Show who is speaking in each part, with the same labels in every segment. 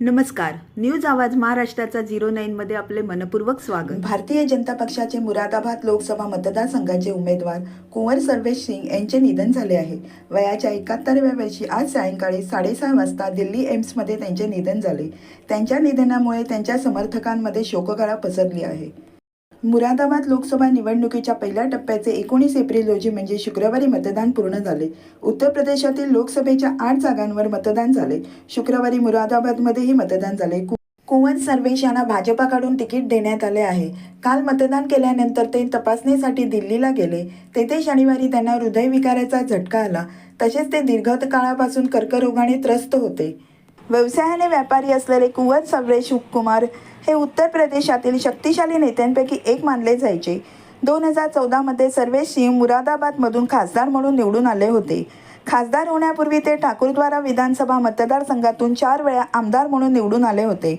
Speaker 1: नमस्कार. न्यूज आवाज महाराष्ट्राचा झिरो नाईन मध्ये आपले मनपूर्वक स्वागत.
Speaker 2: भारतीय जनता पक्षाचे मुरादाबाद लोकसभा मतदारसंघाचे उमेदवार कुंवर सर्वेश सिंग यांचे निधन झाले आहे. वयाच्या एकाहत्तरव्या वर्षी आज सायंकाळी साडेसहा वाजता दिल्ली एम्समध्ये त्यांचे निधन झाले. त्यांच्या निधनामुळे त्यांच्या समर्थकांमध्ये शोककळा पसरली आहे. मुरादाबाद लोकसभा निवडणुकीच्या पहिल्या टप्प्याचे एकोणीस एप्रिल रोजी म्हणजे शुक्रवारी मतदान पूर्ण झाले. उत्तर प्रदेशातील लोकसभेच्या आठ जागांवर मतदान झाले. शुक्रवारी मुरादाबादमध्येही मतदान झाले. कु- कुंवर सर्वेश यांना भाजपाकडून तिकीट देण्यात आले आहे. काल मतदान केल्यानंतर ते तपासणीसाठी दिल्लीला गेले. तेथे शनिवारी त्यांना हृदयविकाराचा झटका आला. तसेच ते दीर्घकाळापासून कर्करोगाने त्रस्त होते. व्यवसायाने व्यापारी असलेले कुंवर सवरे शिवकुमार हे उत्तर प्रदेशातील शक्तिशाली नेत्यांपैकी एक मानले जायचे. दोन हजार चौदामध्ये सर्वेश सिंह मुरादाबादमधून खासदार म्हणून निवडून आले होते. खासदार होण्यापूर्वी ते ठाकूरद्वारा विधानसभा मतदारसंघातून चार वेळा आमदार म्हणून निवडून आले होते.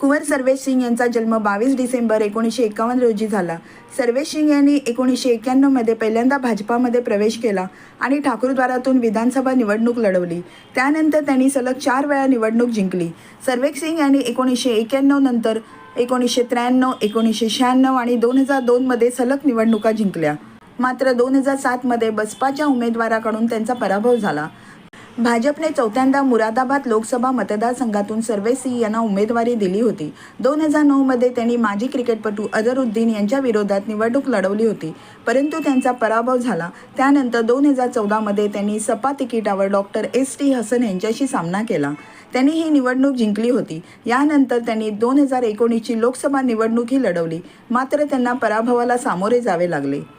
Speaker 2: कुंवर सर्वेश सिंग यांचा जन्म बावीस डिसेंबर एकोणीसशे एकावन्न रोजी झाला. सर्वेश सिंग यांनी एकोणीसशे एक्क्याण्णवमध्ये पहिल्यांदा भाजपामध्ये प्रवेश केला आणि ठाकूरद्वारातून विधानसभा निवडणूक लढवली. त्यानंतर त्यांनी सलग चार वेळा निवडणूक जिंकली. सर्वेश सिंग यांनी एकोणीसशे एक्क्याण्णव नंतर एकोणीसशे त्र्याण्णव एकोणीसशे शहाण्णव आणि दोन हजार दोनमध्ये सलग निवडणुका जिंकल्या. मात्र दोन हजार सातमध्ये बसपाच्या उमेदवाराकडून त्यांचा पराभव झाला. भाजपने चौथ्यांदा मुरादाबाद लोकसभा मतदारसंघातून सर्वे सिंह यांना उमेदवारी दिली होती. दोन हजार नऊमध्ये त्यांनी माजी क्रिकेटपटू अझरुद्दीन यांच्या विरोधात निवडणूक लढवली होती. परंतु त्यांचा पराभव झाला. त्यानंतर दोन हजार चौदामध्ये त्यांनी सपा तिकिटावर डॉक्टर एस टी हसन यांच्याशी सामना केला. त्यांनी ही निवडणूक जिंकली होती. यानंतर त्यांनी दोन हजार एकोणीसची लोकसभा निवडणूकही लढवली. मात्र त्यांना पराभवाला सामोरे जावे लागले.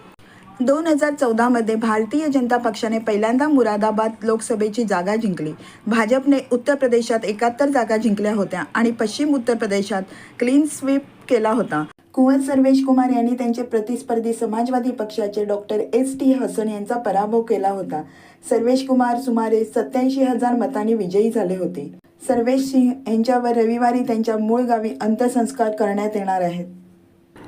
Speaker 2: दोन हजार चौदामध्ये भारतीय जनता पक्षाने पहिल्यांदा मुरादाबाद लोकसभेची जागा जिंकली. भाजपने उत्तर प्रदेशात एकाहत्तर जागा जिंकल्या होत्या आणि पश्चिम उत्तर प्रदेशात क्लीन स्वीप केला होता. कुंवर सर्वेश कुमार यांनी त्यांचे प्रतिस्पर्धी समाजवादी पक्षाचे डॉक्टर एस टी हसन यांचा पराभव केला होता. सर्वेश कुमार सुमारे सत्याऐंशी हजार मतांनी विजयी झाले होते. सर्वेश सिंह यांच्यावर रविवारी त्यांच्या मूळ गावी अंत्यसंस्कार करण्यात येणार आहेत.